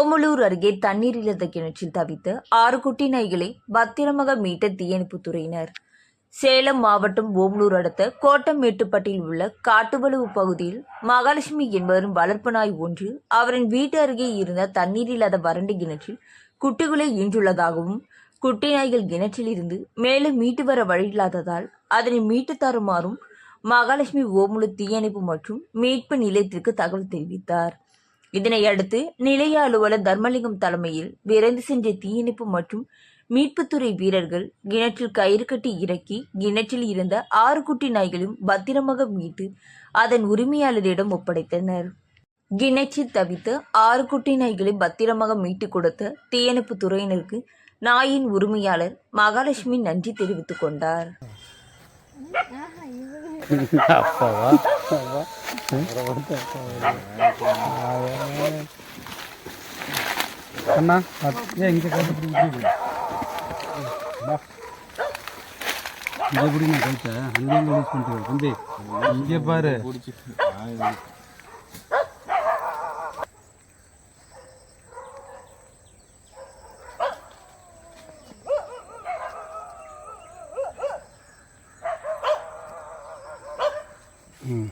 ஓமலூர் அருகே தண்ணீர் இல்லாத கிணற்றில் தவித்த ஆறு குட்டி நாய்களை பத்திரமாக மீட்ட தீயணைப்புத் துறையினர். சேலம் மாவட்டம் ஓமலூர் அடுத்த கோட்டமேட்டுப்பட்டில் உள்ள காட்டுவளவு பகுதியில் மகாலட்சுமி என்பவரின் வளர்ப்பு நாய் ஒன்று அவரின் வீட்டு அருகே இருந்த தண்ணீர் இல்லாத வறண்ட கிணற்றில் குட்டிகளை ஈன்றுள்ளதாகவும் குட்டி நாய்கள் கிணற்றில் இருந்து மேலும் மீட்டு வர வழியில்லாததால் அதனை மீட்டு தருமாறும் மகாலட்சுமி ஓமலூர் தீயணைப்பு மற்றும் மீட்பு நிலையத்திற்கு தகவல் தெரிவித்தார். இதனை அடுத்து நிலைய அலுவலர் தர்மலிங்கம் தலைமையில் விரைந்து சென்ற தீயணைப்பு மற்றும் மீட்புத்துறை வீரர்கள் கிணற்றில் கயிறு கட்டி இறக்கி கிணற்றில் இருந்த ஆறு குட்டி நாய்களையும் பத்திரமாக மீட்டு அதன் உரிமையாளரிடம் ஒப்படைத்தனர். கிணற்றில் தவித்த ஆறு குட்டி நாய்களை பத்திரமாக மீட்டு கொடுத்த தீயணைப்பு துறையினருக்கு நாயின் உரிமையாளர் மகாலட்சுமி நன்றி தெரிவித்துக் கொண்டார். அப்பாவா அப்பா. அண்ணா அது- ஏன் இங்கே கைத்தை பிடி இப்படி பிடி. வா. இங்கே பிடி நான் கைத்தை அங்கேயும் யூஸ் பண்ணிட்டு தம்பி இங்கே பாரு ம்